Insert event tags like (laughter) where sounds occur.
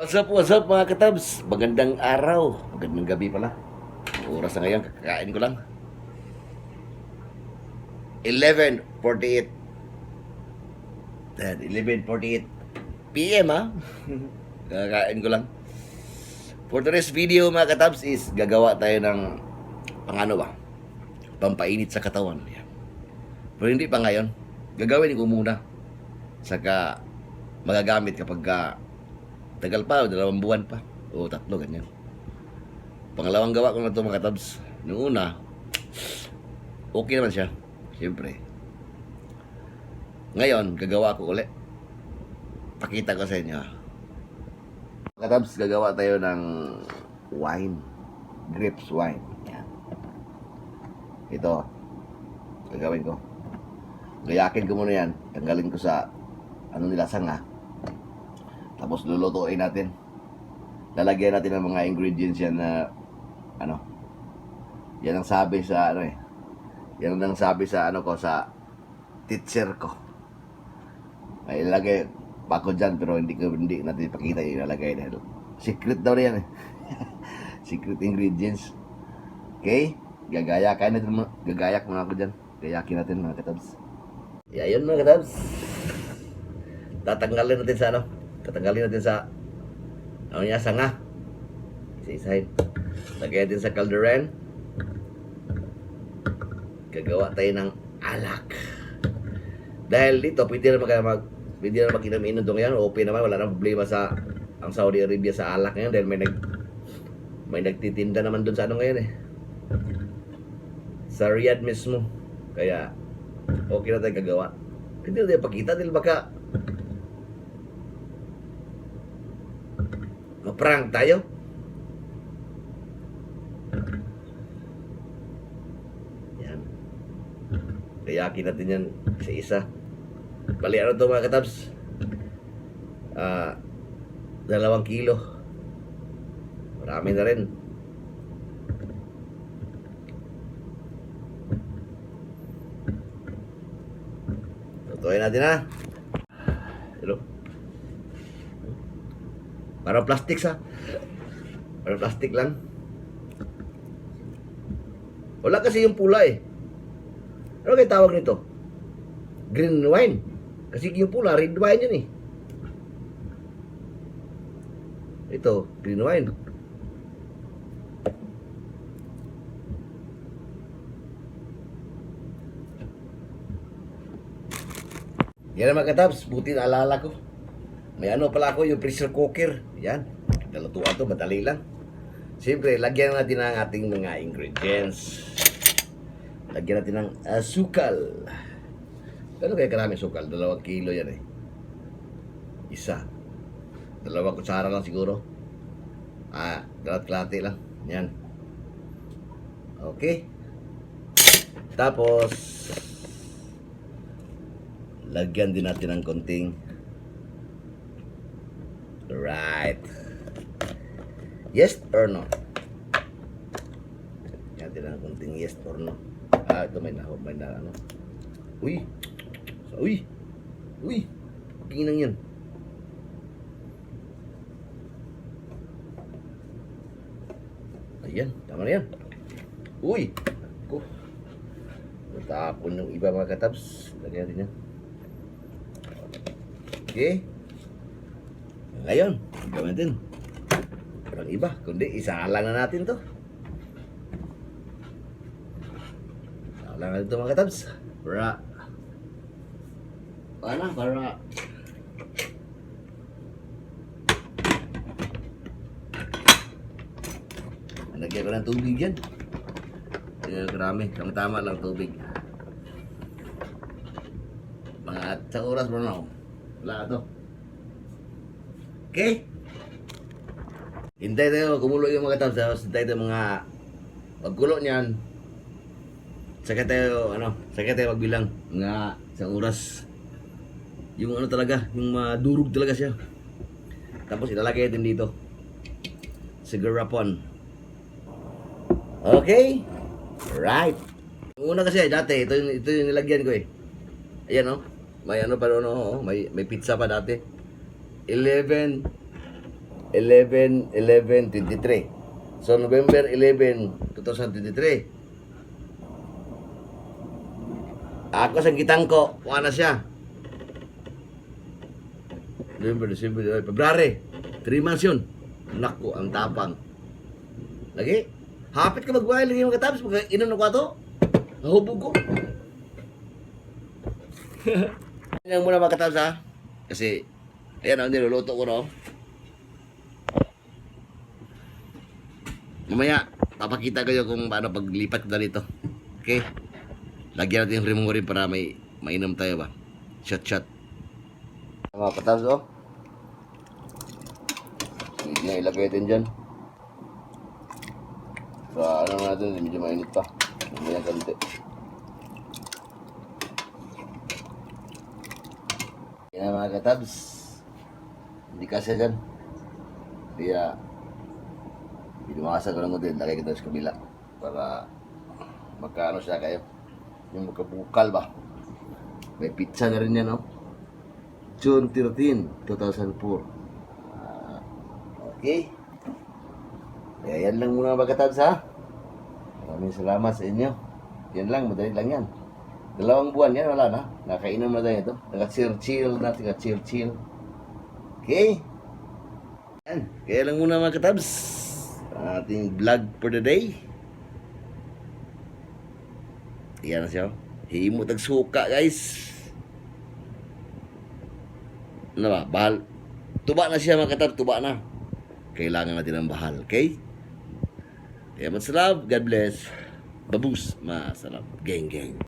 What's up, what's up mga katabs? Magandang araw. Magandang gabi pala. Oras na ngayon, kakain ko lang. 11.48. Yan, 11.48 PM ha. (laughs) kakain ko lang. For today's video mga katabs is gagawa tayo ng pang ano ba? Pampainit sa katawan. Yan. Pero hindi pa ngayon. Gagawin ko muna. Saka magagamit kapag ka tagal pa, dalawang buwan pa. O tatlo, ganyan. Pangalawang gawa ko na ito mga tabs. Noong una, okay naman siya. Siyempre. Ngayon, gagawa ko ulit. Pakita ko sa inyo. Mga tabs, gagawa tayo ng wine. Grapes wine. Yan. Ito. Gagawin ko. Gayakin ko muna yan. Tanggalin ko sa ano nila sanga. Tapos lulutuin natin. Lalagyan natin ng mga ingredients yan na ano. Yan ang sabi sa ano eh. Yan ang sabi sa ano ko sa teacher ko. Ay ilagay pa ako dyan pero hindi ko hindi natin ipakita yung ilalagay dahil secret daw yan eh. (laughs) secret ingredients. Okay? Gagayakan natin mo, gagayak muna ako dyan. Gayakin natin mga katabs. Yeah, yun mga katabs. Tatanggalin natin sa ano? Tatanggalin natin sa ano niya, sanga. Isa-isahin. Lagyan natin sa kalderan. Gagawa tayo ng alak. Dahil dito, pwede na mag, mag pwede na mag-inom-inom doon yan. Open naman, wala nang problema sa ang Saudi Arabia sa alak ngayon dahil may nag may nagtitinda naman doon sa ano ngayon eh. Sa Riyadh mismo. Kaya okay na tayo gagawa. Hindi na tayo pakita dahil baka ma-prank tayo. Yan. Kayakin natin yan isa-isa. Bali, ano to mga katabs? Ah, dalawang kilo. Marami na rin. Tutuin natin ha. Parang plastic sa. Parang plastic lang. Wala kasi yung pula eh. Ano kayo tawag nito? Green wine. Kasi yung pula, red wine yun eh. Ito, green wine. Yan mga katabs, buti na alala ko. May ano pala ako, yung pressure cooker. Yan, nalutuan to, madali lang. Siyempre, lagyan natin ang ating mga ingredients. Lagyan natin ng asukal. Gano'n kaya karami sukal? Dalawang kilo yan eh. Isa. Dalawang kutsara lang siguro. Ah, dalat klate lang. Yan. Okay. Tapos, lagyan din natin ng konting right. Yes or no? Lagyan din ng konting yes or no. Ah, ito may na, may na, ano. Uy! Uy! Uy! Ginang yan. Ayan, tama na yan. Uy! Ako. Natapon yung iba mga katabs. Lagyan natin yan. Okay. Ngayon, gawin natin. Walang iba, kundi isa lang na natin to. Isa lang natin to mga katabs. Para, para, para, Lagyan ko ng tubig yan. Kaya karami. Ang tama lang tubig. Mga sa oras mo na ako. Wala to. Okay? Hintay tayo. Kumulo yung mga tabs. Tapos hintay tayo mga pagkulo niyan. Saka tayo, ano, saka tayo magbilang. Mga sa oras. Yung ano talaga, yung madurog talaga siya. Tapos ilalagay natin dito. Sigarapon. Okay? Right. Una kasi dati, ito yung, ito yung nilagyan ko eh. Ayan oh. May ano pa doon oh, may, may pizza pa dati. 11 11, 11, 23. So, November 11, 2023. Ako sa gitang ko, kuha na siya. November, December, January, February. 3 months yun. Naku, ang tapang. Lagi? Hapit ka magbuhay lagi mga katapos. Pag inom na ko ato. Nahubog ko. (laughs) Tingnan muna mga katapos ha. Kasi, ayan ang niluluto ko no. Mamaya, papakita kayo kung paano paglipat na dito. Okay? Lagyan natin yung remover rin para may mainom tayo ba. Shot shot. Mga katapos oh. Hindi ilagay din dyan. So, ano natin, medyo mainit pa. Mamaya kanti. Yan mga katabs. Hindi kasi dyan. Kaya, Pinumasa ko lang din, lagay kita sa kabila para magkaano siya kayo. Yung magkabukal ba? May pizza na rin yan, no? June 13, 2004. Ah, okay. Kaya yan lang muna mga katabs, ha? Maraming salamat sa inyo. Yan lang, madali lang yan. Dalawang buwan yan, wala na. Nakainom na tayo ito. Naka-chill-chill na, naka-chill-chill. Okay? Yan. Kaya lang muna mga katabs. Ating vlog for the day. Yan na siya. Himo tag suka, guys. Ano ba? Bahal. Tuba na siya mga katabs. Tuba na. Kailangan natin ng bahal. Okay? Kaya masalab. God bless. Babus. Masalab. Gang, gang.